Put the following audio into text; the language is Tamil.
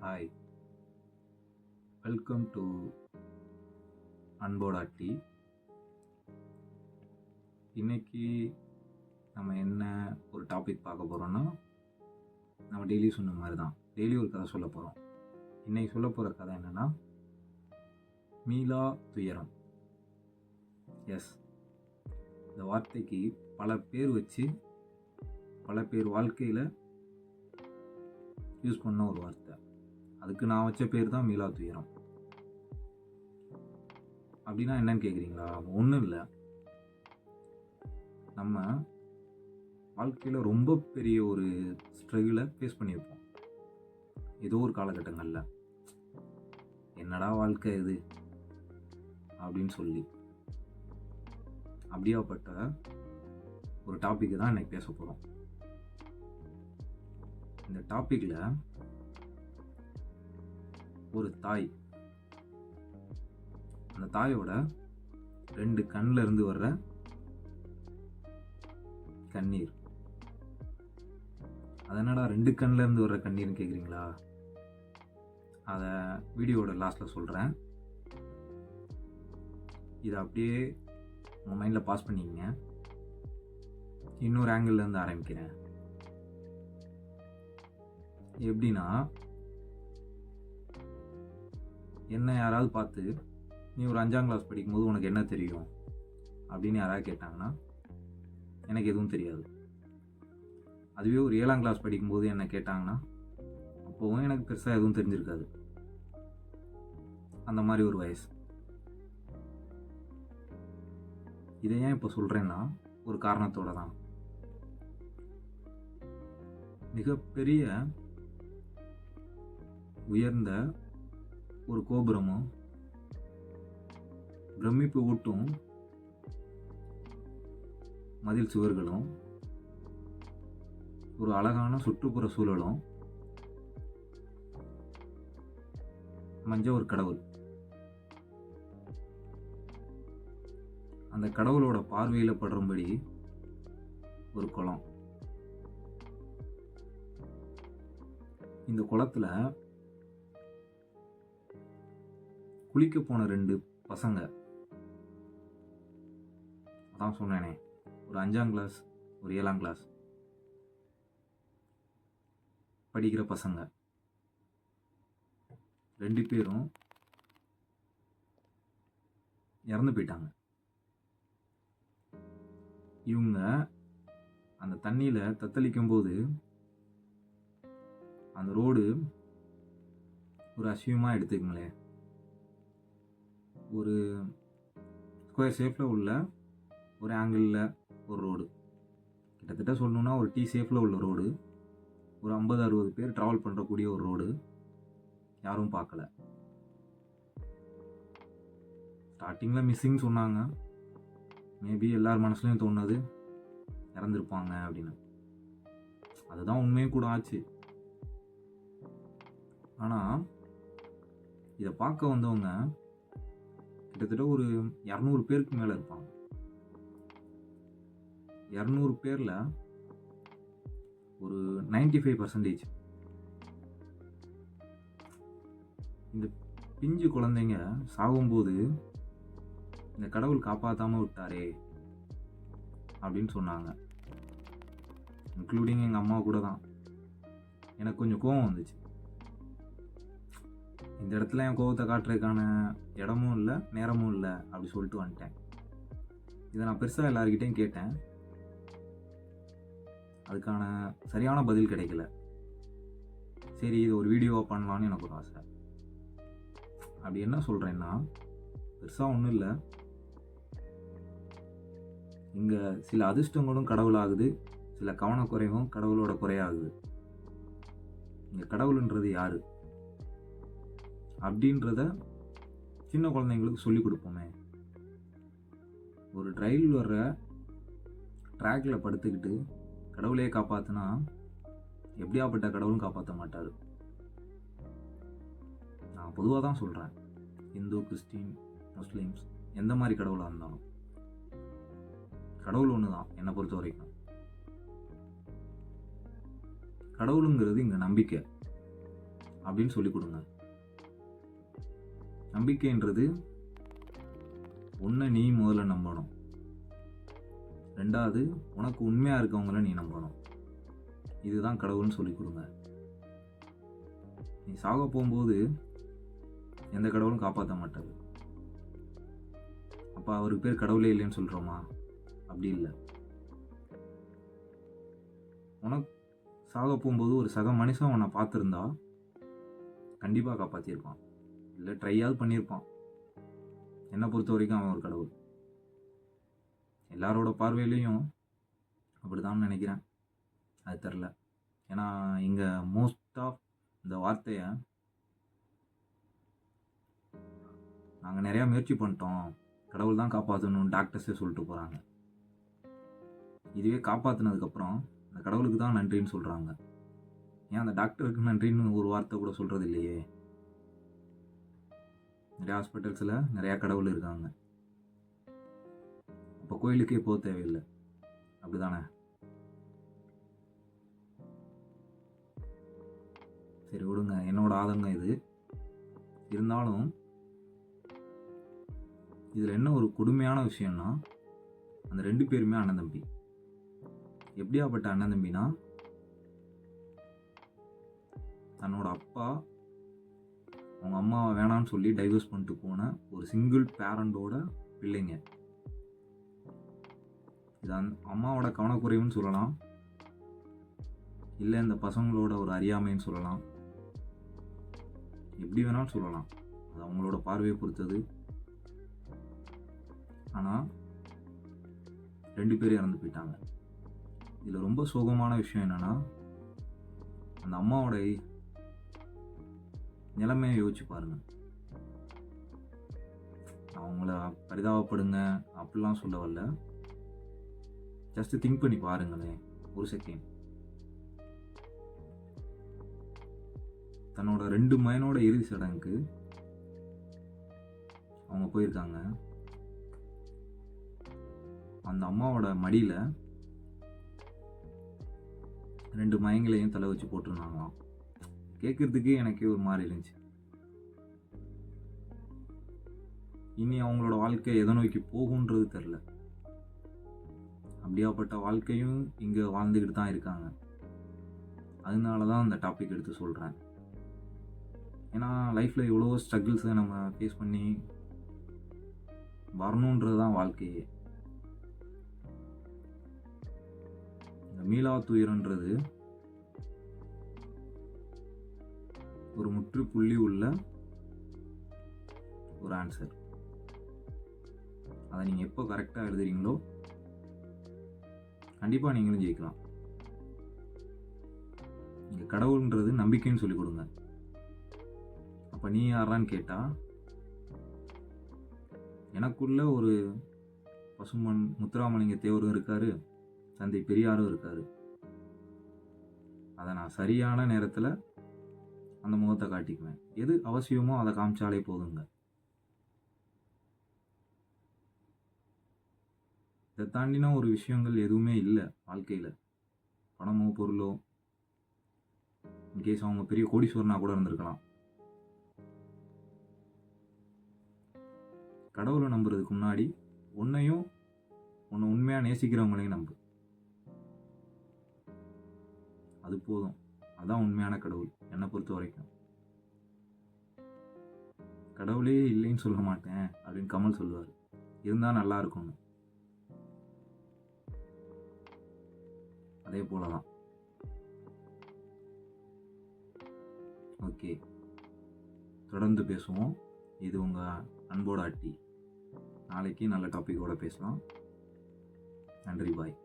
ஹாய் வெல்கம் டு அன்போடா டீ இன்னைக்கு நம்ம என்ன ஒரு டாபிக் பார்க்க போகிறோன்னா நம்ம டெய்லி சொன்ன மாதிரி தான் டெய்லி ஒரு கதை சொல்ல போகிறோம் இன்னைக்கு சொல்ல போகிற கதை என்னென்னா மீளா துயரம். எஸ் இந்த வார்த்தைக்கு பல பேர் வச்சு பல பேர் வாழ்க்கையில் யூஸ் பண்ண ஒரு வார்த்தை. அதுக்கு நான் வச்ச பேர் தான் மீளா துயரம். அப்படின்னா என்னன்னு கேட்குறீங்களா ஒன்றும் இல்லை. நம்ம வாழ்க்கையில் ரொம்ப பெரிய ஒரு ஸ்ட்ரகிளை ஃபேஸ் பண்ணியிருப்போம் ஏதோ ஒரு காலகட்டங்களில். என்னடா வாழ்க்கை இது? அப்படின்னு சொல்லி. அப்படியாப்பட்ட ஒரு டாப்பிக்கு தான் இன்னைக்கு பேச போகிறோம் இந்த டாப்பிக்கில் ஒரு தாய். அந்த தாயோட ரெண்டு கண்ணில் இருந்து வர்ற கண்ணீர். அதனடா ரெண்டு கண்ணில் இருந்து வர்ற கண்ணீர்னு கேட்குறீங்களா அதை வீடியோவோட லாஸ்ட்டில் சொல்கிறேன் இதை அப்படியே உங்கள் மைண்டில் பாஸ் பண்ணிக்கங்க. இன்னொரு ஆங்கிள்லேருந்து ஆரம்பிக்கிறேன். எப்படின்னா என்ன யாராவது பார்த்து நீ ஒரு அஞ்சாம் கிளாஸ் படிக்கும்போது உனக்கு என்ன தெரியும்? அப்படின்னு யாராவது கேட்டாங்கன்னா எனக்கு எதுவும் தெரியாது. அதுவே ஒரு ஏழாம் கிளாஸ் படிக்கும்போது என்ன கேட்டாங்கன்னா அப்போவும் எனக்கு பெருசாக எதுவும் தெரிஞ்சிருக்காது. அந்த மாதிரி ஒரு வயசு. இதை ஏன் இப்போ சொல்கிறேன்னா ஒரு காரணத்தோட தான். மிகப்பெரிய உயர்ந்த ஒரு கோபுரமும் பிரமிப்பு ஊட்டும் மதில் சுவர்களும் ஒரு அழகான சுற்றுப்புற சூழலும் மஞ்ச ஒரு கடவுள். அந்த கடவுளோட பார்வையில் படுறும்படி ஒரு குளம். இந்த குளத்தில் குளிக்க போன ரெண்டு பசங்க. அதான் சொன்னேனே ஒரு அஞ்சாம் கிளாஸ் ஒரு ஏழாம் கிளாஸ் படிக்கிற பசங்க. ரெண்டு பேரும் இறந்து போயிட்டாங்க. இவங்க அந்த தண்ணியில் தத்தளிக்கும் போது அந்த ரோடு ஒரு அசியமாக எடுத்துக்கங்களேன். ஒரு ஸ்கொயர் ஷேப்பில் உள்ள ஒரு ஆங்கிளில் ஒரு ரோடு கிட்டத்தட்ட சொல்லணுன்னா ஒரு டீ ஷேப்பில் உள்ள ரோடு ஒரு ஐம்பது அறுபது பேர் ட்ராவல் பண்ணுறக்கூடிய ஒரு ரோடு யாரும் பார்க்கல. ஸ்டார்டிங்கில் மிஸ்ஸிங் சொன்னாங்க. மேபி எல்லார் மனசுலையும் தோணுது. இறந்துருப்பாங்க அப்படின்னு. அதுதான் உண்மையும் கூட ஆச்சு. ஆனால் இதை பார்க்க வந்தவங்க கிட்டத்தட்ட ஒரு இரநூறு பேருக்கு மேலே இருப்பாங்க. இரநூறு பேரில் ஒரு நைன்டி ஃபைவ் பர்சன்டேஜ் இந்த பிஞ்சு குழந்தைங்க சாகும்போது இந்த கடவுள் காப்பாற்றாமல் விட்டாரே அப்படின்னு சொன்னாங்க. இன்க்ளூடிங் எங்கள் அம்மா கூட தான். எனக்கு கொஞ்சம் கோவம் வந்துச்சு. இந்த இடத்துல என் கோபத்தை காட்டுறதுக்கான இடமும் இல்லை நேரமும் இல்லை அப்படி சொல்லிட்டு வந்துட்டேன். இதை நான் பெருசாக எல்லாருக்கிட்டையும் கேட்டேன். அதுக்கான சரியான பதில் கிடைக்கல. சரி இது ஒரு வீடியோவாக பண்ணலான்னு எனக்கு ஒரு ஆசை. அப்படி என்ன சொல்கிறேன்னா பெருசாக ஒன்றும் இல்லை. இங்கே சில அதிர்ஷ்டங்களும் கடவுளாகுது சில கவனக்குறைவும் கடவுளோட குறையாகுது. இங்கே கடவுள்ன்றது யாரு? அப்படின்றத சின்ன குழந்தைங்களுக்கு சொல்லிக் கொடுப்போமே. ஒரு ட்ரைவில் வர்ற ட்ராக்ல படுத்துக்கிட்டு கடவுளையே காப்பாற்றினா எப்படியாப்பட்ட கடவுளும் காப்பாற்ற மாட்டார். நான் பொதுவாக தான் சொல்கிறேன் இந்து கிறிஸ்டின் முஸ்லீம்ஸ் எந்த மாதிரி கடவுளாக இருந்தாலும். கடவுள் ஒன்று தான் என்னை பொறுத்த வரைக்கும். கடவுளுங்கிறது இங்கே நம்பிக்கை. அப்படின்னு சொல்லி கொடுங்க. நம்பிக்கைன்றது உன்னை நீ முதல்ல நம்பணும். ரெண்டாவது உனக்கு உண்மையாக இருக்கவங்கள நீ நம்பணும். இதுதான் கடவுள்னு சொல்லி கொடுங்க. நீ சாக போகும்போது எந்த கடவுளும் காப்பாற்ற மாட்டாரு. அப்போ அவருக்கு பேர் கடவுளே இல்லைன்னு சொல்கிறோமா அப்படி இல்லை. உனக்கு சாக போகும்போது ஒரு சக மனுஷன் உன்னை பார்த்துருந்தா கண்டிப்பாக காப்பாற்றிருப்பான் இல்லை ட்ரையாவது பண்ணியிருப்பான். என்னை பொறுத்த வரைக்கும் அவன் ஒரு கடவுள். எல்லாரோட பார்வையிலையும் அப்படிதான் நினைக்கிறேன். அது தெரில ஏன்னா இங்கே மோஸ்ட் ஆஃப் இந்த வார்த்தையை நாங்கள் நிறையா முயற்சி பண்ணிட்டோம். கடவுள் தான் காப்பாற்றணும் டாக்டர்ஸே சொல்லிட்டு போகிறாங்க இதுவே காப்பாற்றினதுக்கப்புறம் அந்த கடவுளுக்கு தான் நன்றின்னு சொல்கிறாங்க ஏன் அந்த டாக்டருக்கு நன்றின்னு ஒரு வார்த்தை கூட சொல்கிறது இல்லையே? நிறைய ஹாஸ்பிட்டல்ஸில் நிறையா கடவுள் இருக்காங்க. அப்போ கோயிலுக்கே போக தேவையில்லை. அப்படிதானே? சரி விடுங்க. என்னோட ஆதங்கம் இது. இருந்தாலும் இதில் என்ன ஒரு கொடுமையான விஷயம்னா அந்த ரெண்டு பேருமே அண்ணன் தம்பி. எப்படியாப்பட்ட அண்ணன் தம்பினா தன்னோட அப்பா அவங்க அம்மாவை வேணான்னு சொல்லி டைவர்ஸ் பண்ணிட்டு போன ஒரு சிங்கிள் பேரண்டோட பிள்ளைங்க. இது அந் அம்மாவோட கவனக்குறைவுன்னு சொல்லலாம். இல்லை இந்த பசங்களோட ஒரு அறியாமைன்னு சொல்லலாம். எப்படி வேணாலும் சொல்லலாம். அது அவங்களோட பார்வையை பொறுத்தது. ஆனால் ரெண்டு பேரும் இறந்து போயிட்டாங்க. இதில் ரொம்ப சோகமான விஷயம் என்னென்னா அந்த அம்மாவோட நிலைமையை யோசிச்சு பாருங்க. அவங்கள பரிதாபப்படுங்க அப்படிலாம் சொல்ல வரல. ஜஸ்ட் திங்க் பண்ணி பாருங்களேன் ஒரு செகண்ட் தன்னோட ரெண்டு மயனோட இறுதி சடங்குக்கு அவங்க போயிருக்காங்க. அந்த அம்மாவோட மடியில் ரெண்டு மயங்களையும் தலை வச்சு போட்டிருந்தாங்களாம். கேட்குறதுக்கே எனக்கே ஒரு மாதிரி இருந்துச்சு. இனி அவங்களோட வாழ்க்கை எதை நோக்கி போகுன்றது தெரில அப்படியாப்பட்ட வாழ்க்கையும் இங்கே வாழ்ந்துக்கிட்டு தான் இருக்காங்க. அதனால தான் அந்த டாபிக் எடுத்து சொல்கிறேன் ஏன்னா லைஃப்பில் எவ்வளோ ஸ்ட்ரகிள்ஸை நம்ம ஃபேஸ் பண்ணி வரணுன்றது தான் வாழ்க்கையே. இந்த மீளா துயரன்றது ஒரு முற்றுப்புள்ளி உள்ள ஒரு ஆன்சர் அதை நீங்கள் எப்போ கரெக்டாக எழுதுறீங்களோ கண்டிப்பாக நீங்களும் ஜெயிக்கலாம். நீங்கள் கடவுள்ன்றது நம்பிக்கைன்னு சொல்லிக் கொடுங்க. அப்போ நீ யாரான்னு கேட்டால் எனக்குள்ள ஒரு பசுமன் முத்துராமலிங்க தேவரும் இருக்காரு தந்தை பெரியாரும் இருக்காரு. அதை நான் சரியான நேரத்தில் அந்த முகத்தை காட்டிக்குவேன். எது அவசியமோ அதை காமிச்சாலே போதுங்க. இதை தாண்டின ஒரு விஷயங்கள் எதுவுமே இல்லை வாழ்க்கையில். பணமோ பொருளோ இன்கேஸ் அவங்க பெரிய கோடீஸ்வரனா கூட இருந்திருக்கலாம். கடவுளை நம்புறதுக்கு முன்னாடி உன்னையும் உன்னை உண்மையாக நேசிக்கிறவங்களையும் நம்பு. அது போதும். அதான் உண்மையான கடவுள் என்னை பொறுத்த வரைக்கும். கடவுளே இல்லைன்னு சொல்ல மாட்டேன் அப்படின்னு கமல் சொல்லுவார். இருந்தால் நல்லா இருக்கும்னு. அதே போல தான் ஓகே. தொடர்ந்து பேசுவோம். இது உங்கள் அன்போட அட்டி. நாளைக்கு நல்ல டாப்பிக்கோட பேசலாம். நன்றி பாய்